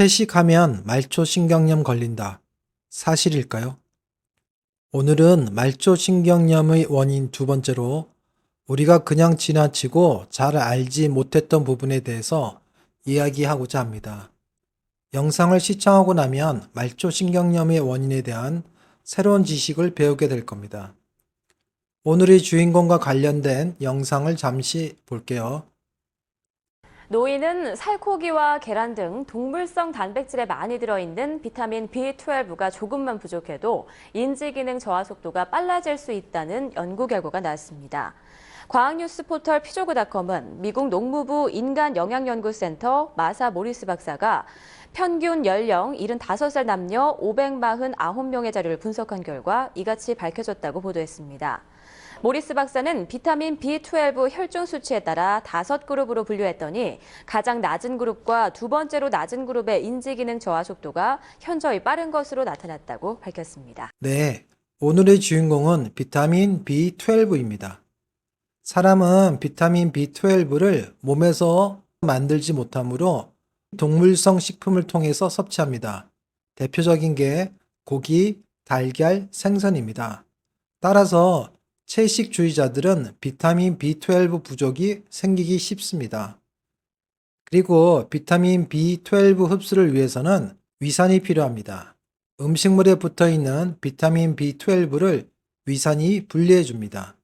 채식하면 말초신경염 걸린다. 사실일까요? 오늘은 말초신경염의 원인 두 번째로 우리가 그냥 지나치고 잘 알지 못했던 부분에 대해서 이야기하고자 합니다. 영상을 시청하고 나면 말초신경염의 원인에 대한 새로운 지식을 배우게 될 겁니다. 오늘의 주인공과 관련된 영상을 잠시 볼게요. 노인은 살코기와 계란 등 동물성 단백질에 많이 들어있는 비타민 B12가 조금만 부족해도 인지 기능 저하 속도가 빨라질 수 있다는 연구 결과가 나왔습니다. 과학뉴스 포털 피조그닷컴은 미국 농무부 인간영양연구센터 마사 모리스 박사가 평균 연령 75살 남녀 549명의 자료를 분석한 결과 이같이 밝혀졌다고 보도했습니다. 모리스 박사는 비타민 B12 혈중 수치에 따라 다섯 그룹으로 분류했더니 가장 낮은 그룹과 두 번째로 낮은 그룹의 인지 기능 저하 속도가 현저히 빠른 것으로 나타났다고 밝혔습니다. 네, 오늘의 주인공은 비타민 B12입니다. 사람은 비타민 B12를 몸에서 만들지 못하므로 동물성 식품을 통해서 섭취합니다. 대표적인 게 고기, 달걀, 생선입니다. 따라서 채식주의자들은 비타민 B12 부족이 생기기 쉽습니다. 그리고 비타민 B12 흡수를 위해서는 위산이 필요합니다. 음식물에 붙어 있는 비타민 B12를 위산이 분리해 줍니다.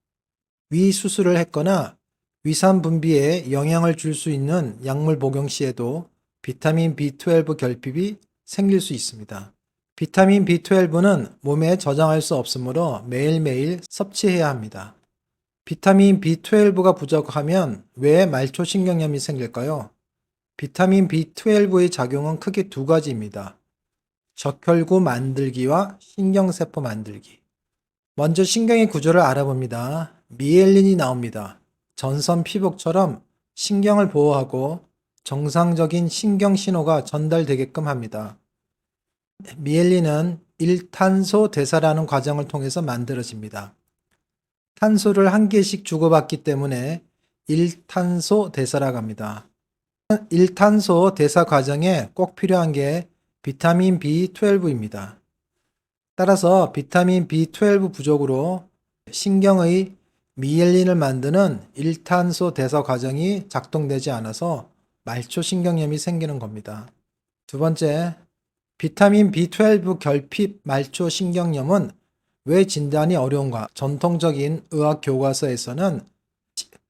위 수술을 했거나 위산 분비에 영향을 줄 수 있는 약물 복용 시에도 비타민 B12 결핍이 생길 수 있습니다. 비타민 B12는 몸에 저장할 수 없으므로 매일매일 섭취해야 합니다. 비타민 B12가 부족하면 왜 말초신경염이 생길까요? 비타민 B12의 작용은 크게 두 가지입니다. 적혈구 만들기와 신경세포 만들기. 먼저 신경의 구조를 알아봅니다. 미엘린이 나옵니다. 전선 피복처럼 신경을 보호하고 정상적인 신경 신호가 전달되게끔 합니다. 미엘린은 1탄소 대사라는 과정을 통해서 만들어집니다. 탄소를 한 개씩 주고받기 때문에 1탄소 대사라고 합니다. 1탄소 대사 과정에 꼭 필요한 게 비타민 B12입니다. 따라서 비타민 B12 부족으로 신경의 미엘린을 만드는 1탄소 대사 과정이 작동되지 않아서 말초신경염이 생기는 겁니다. 두 번째, 비타민 B12 결핍 말초 신경염은 왜 진단이 어려운가? 전통적인 의학 교과서에서는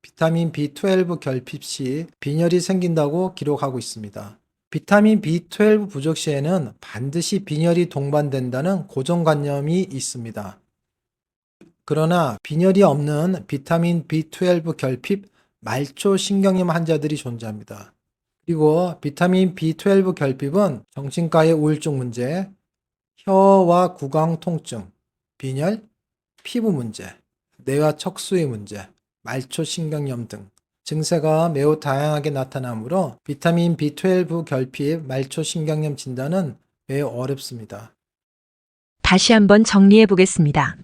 비타민 B12 결핍 시 빈혈이 생긴다고 기록하고 있습니다. 비타민 B12 부족 시에는 반드시 빈혈이 동반된다는 고정관념이 있습니다. 그러나 빈혈이 없는 비타민 B12 결핍 말초 신경염 환자들이 존재합니다. 그리고 비타민 B12 결핍은 정신과의 우울증 문제, 혀와 구강 통증, 빈혈, 피부 문제, 뇌와 척수의 문제, 말초 신경염 등 증세가 매우 다양하게 나타나므로 비타민 B12 결핍 말초 신경염 진단은 매우 어렵습니다. 다시 한번 정리해 보겠습니다.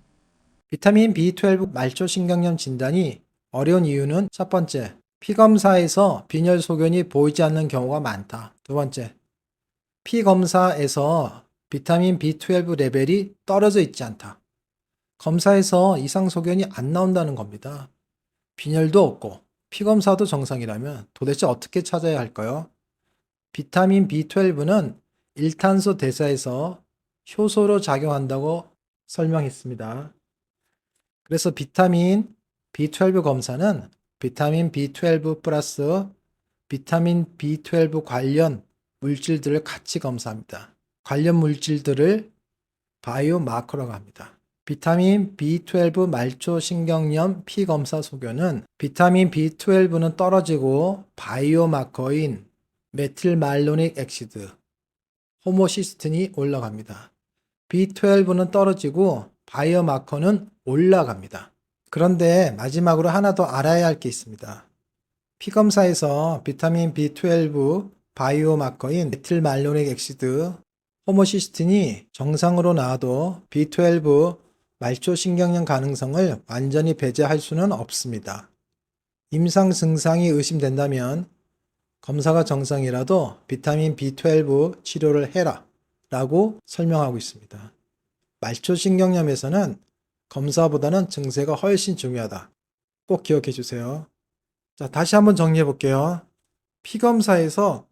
비타민 B12 말초 신경염 진단이 어려운 이유는 첫 번째, 피검사에서 빈혈 소견이 보이지 않는 경우가 많다. 두 번째, 피검사에서 비타민 B12 레벨이 떨어져 있지 않다. 검사에서 이상 소견이 안 나온다는 겁니다. 빈혈도 없고 피검사도 정상이라면 도대체 어떻게 찾아야 할까요? 비타민 B12는 1탄소 대사에서 효소로 작용한다고 설명했습니다. 그래서 비타민 B12 검사는 비타민 B12 플러스 비타민 B12 관련 물질들을 같이 검사합니다. 관련 물질들을 바이오마커라고 합니다. 비타민 B12 말초 신경염 피검사 소견은 비타민 B12는 떨어지고 바이오마커인 메틸말로닉 액시드, 호모시스틴이 올라갑니다. B12는 떨어지고 바이오마커는 올라갑니다. 그런데 마지막으로 하나 더 알아야 할 게 있습니다. 피검사에서 비타민 B12 바이오마커인 메틸말로닉 액시드, 호모시스틴이 정상으로 나와도 B12 말초신경염 가능성을 완전히 배제할 수는 없습니다. 임상 증상이 의심된다면 검사가 정상이라도 비타민 B12 치료를 해라 라고 설명하고 있습니다. 말초신경염에서는 검사보다는 증세가 훨씬 중요하다. 꼭 기억해 주세요. 자, 다시 한번 정리해 볼게요. 피검사에서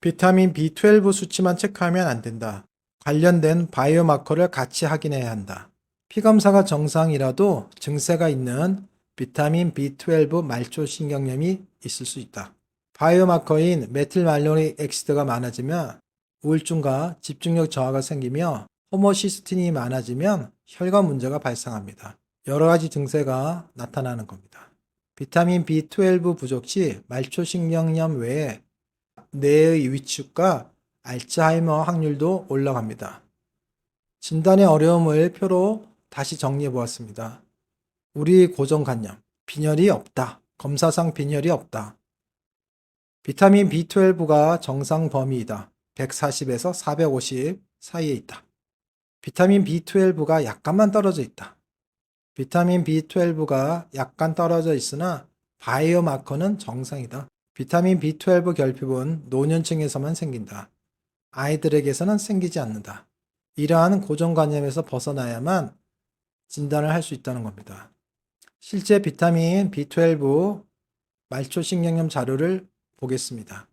비타민 B12 수치만 체크하면 안 된다. 관련된 바이오마커를 같이 확인해야 한다. 피검사가 정상이라도 증세가 있는 비타민 B12 말초신경염이 있을 수 있다. 바이오마커인 메틸말로닉 엑시드가 많아지면 우울증과 집중력 저하가 생기며 호모시스틴이 많아지면 혈관 문제가 발생합니다. 여러 가지 증세가 나타나는 겁니다. 비타민 B12 부족 시 말초신경염 외에 뇌의 위축과 알츠하이머 확률도 올라갑니다. 진단의 어려움을 표로 다시 정리해 보았습니다. 우리 고정관념, 빈혈이 없다. 검사상 빈혈이 없다. 비타민 B12가 정상 범위이다. 140에서 450 사이에 있다. 비타민 B12가 약간만 떨어져 있다. 비타민 B12가 약간 떨어져 있으나 바이오마커는 정상이다. 비타민 B12 결핍은 노년층에서만 생긴다. 아이들에게서는 생기지 않는다. 이러한 고정관념에서 벗어나야만 진단을 할 수 있다는 겁니다. 실제 비타민 B12 말초신경염 자료를 보겠습니다.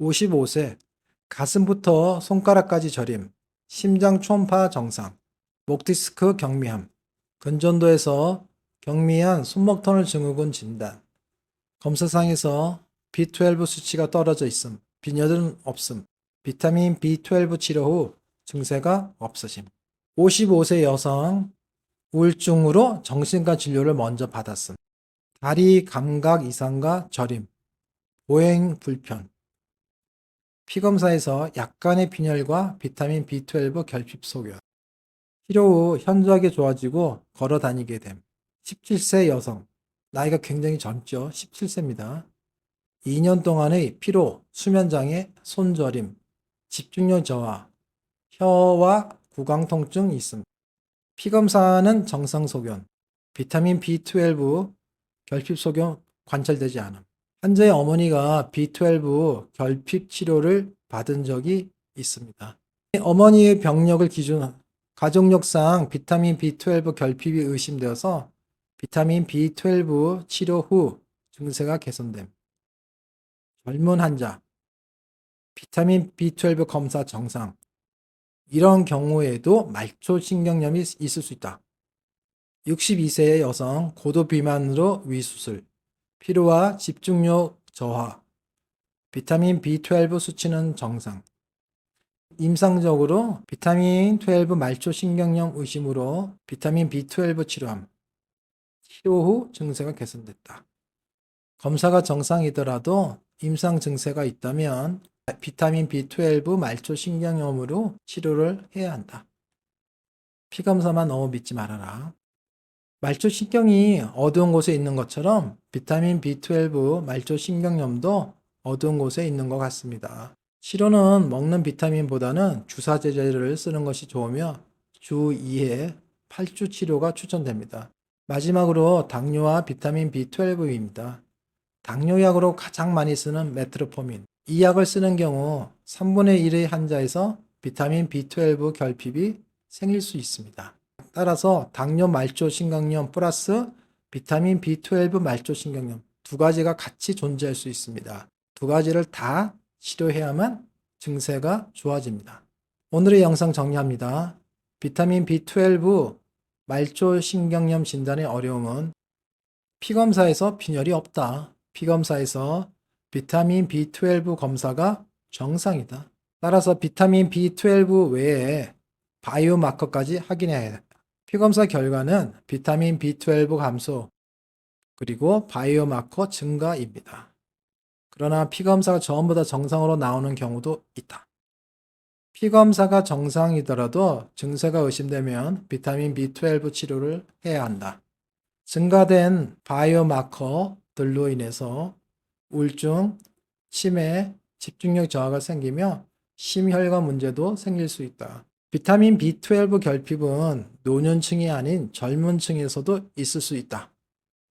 55세, 가슴부터 손가락까지 저림, 심장 초음파 정상, 목디스크 경미함, 근전도에서 경미한 손목터널 증후군 진단, 검사상에서 B12 수치가 떨어져 있음, 빈혈은 없음, 비타민 B12 치료 후 증세가 없으심. 55세 여성 우울증으로 정신과 진료를 먼저 받았음. 다리 감각 이상과 저림, 보행 불편, 피검사에서 약간의 빈혈과 비타민 B12 결핍 소견. 치료 후 현저하게 좋아지고 걸어 다니게 됨. 17세 여성. 나이가 굉장히 젊죠. 17세입니다. 2년 동안의 피로, 수면장애, 손저림, 집중력 저하, 혀와 구강 통증 있음. 피검사는 정상 소견, 비타민 B12 결핍 소견 관찰되지 않음. 환자의 어머니가 B12 결핍 치료를 받은 적이 있습니다. 어머니의 병력을 기준 가족력상 비타민 B12 결핍이 의심되어서 비타민 B12 치료 후 증세가 개선됨. 젊은 환자 비타민 B12 검사 정상 이런 경우에도 말초신경염이 있을 수 있다. 62세의 여성 고도 비만으로 위수술 피로와 집중력 저하, 비타민 B12 수치는 정상. 임상적으로 비타민 12 말초 신경염 의심으로 비타민 B12 치료함. 치료 후 증세가 개선됐다. 검사가 정상이더라도 임상 증세가 있다면 비타민 B12 말초 신경염으로 치료를 해야 한다. 피검사만 너무 믿지 말아라. 말초 신경이 어두운 곳에 있는 것처럼 비타민 B12 말초 신경염도 어두운 곳에 있는 것 같습니다. 치료는 먹는 비타민보다는 주사 제제를 쓰는 것이 좋으며 주 2회 8주 치료가 추천됩니다. 마지막으로 당뇨와 비타민 B12입니다. 당뇨약으로 가장 많이 쓰는 메트로포민. 이 약을 쓰는 경우 3분의 1의 환자에서 비타민 B12 결핍이 생길 수 있습니다. 따라서 당뇨 말초 신경염 플러스 비타민 B12 말초 신경염 두 가지가 같이 존재할 수 있습니다. 두 가지를 다 치료해야만 증세가 좋아집니다. 오늘의 영상 정리합니다. 비타민 B12 말초 신경염 진단의 어려움은 피검사에서 빈혈이 없다. 피검사에서 비타민 B12 검사가 정상이다. 따라서 비타민 B12 외에 바이오마커까지 확인해야. 피검사 결과는 비타민 B12 감소 그리고 바이오마커 증가입니다. 그러나 피검사가 전부 다 정상으로 나오는 경우도 있다. 피검사가 정상이더라도 증세가 의심되면 비타민 B12 치료를 해야 한다. 증가된 바이오마커들로 인해서 우울증, 치매, 집중력 저하가 생기며 심혈관 문제도 생길 수 있다. 비타민 B12 결핍은 노년층이 아닌 젊은 층에서도 있을 수 있다.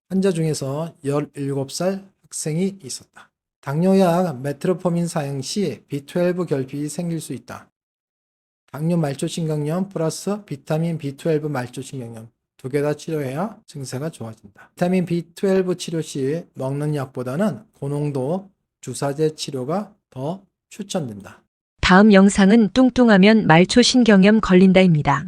환자 중에서 17살 학생이 있었다. 당뇨약 메트로포민 사용 시 B12 결핍이 생길 수 있다. 당뇨 말초신경염 플러스 비타민 B12 말초신경염 두 개 다 치료해야 증세가 좋아진다. 비타민 B12 치료 시 먹는 약보다는 고농도 주사제 치료가 더 추천된다. 다음 영상은 뚱뚱하면 말초신경염 걸린다입니다.